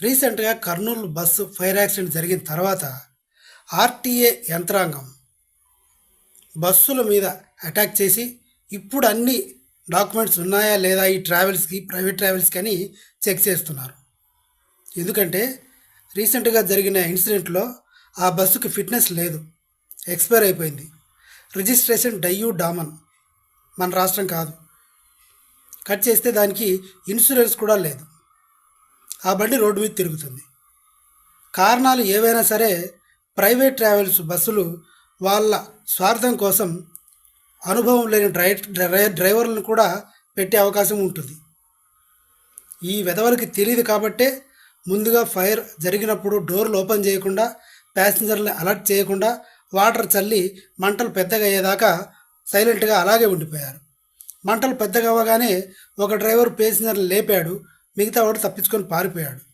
రీసెంట్గా Kurnool bus fire accident జరిగిన తర్వాత ఆర్టీఏ యంత్రాంగం బస్సుల మీద అటాక్ చేసి ఇప్పుడు అన్ని డాక్యుమెంట్స్ ఉన్నాయా లేదా ఈ ట్రావెల్స్కి ప్రైవేట్ ట్రావెల్స్కి అని చెక్ చేస్తున్నారు. ఎందుకంటే రీసెంట్గా జరిగిన ఇన్సిడెంట్లో ఆ బస్సుకి ఫిట్నెస్ లేదు. ఎక్స్పైర్ అయిపోయింది. రిజిస్ట్రేషన్ డయ్యూ డామన్ మన రాష్ట్రం కాదు. కట్ చేస్తే దానికి ఇన్సూరెన్స్ కూడా లేదు. ఆ బండి రోడ్డు మీద తిరుగుతుంది. కారణాలు ఏవైనా సరే ప్రైవేట్ ట్రావెల్స్ బస్సులు వాళ్ళ స్వార్థం కోసం అనుభవం లేని డ్రై డ్రై డ్రైవర్లను కూడా పెట్టే అవకాశం ఉంటుంది. ఈ వెధవలకి తెలియదు కాబట్టే ముందుగా ఫైర్ జరిగినప్పుడు డోర్లు ఓపెన్ చేయకుండా ప్యాసింజర్ని అలర్ట్ చేయకుండా వాటర్ చల్లి మంటలు పెద్దగా అయ్యేదాకా సైలెంట్గా అలాగే ఉండిపోయారు. మంటలు పెద్దగా అవ్వగానే ఒక డ్రైవర్ ప్యాసింజర్ని లేపాడు. మిగతా వాడు తప్పించుకొని పారిపోయాడు.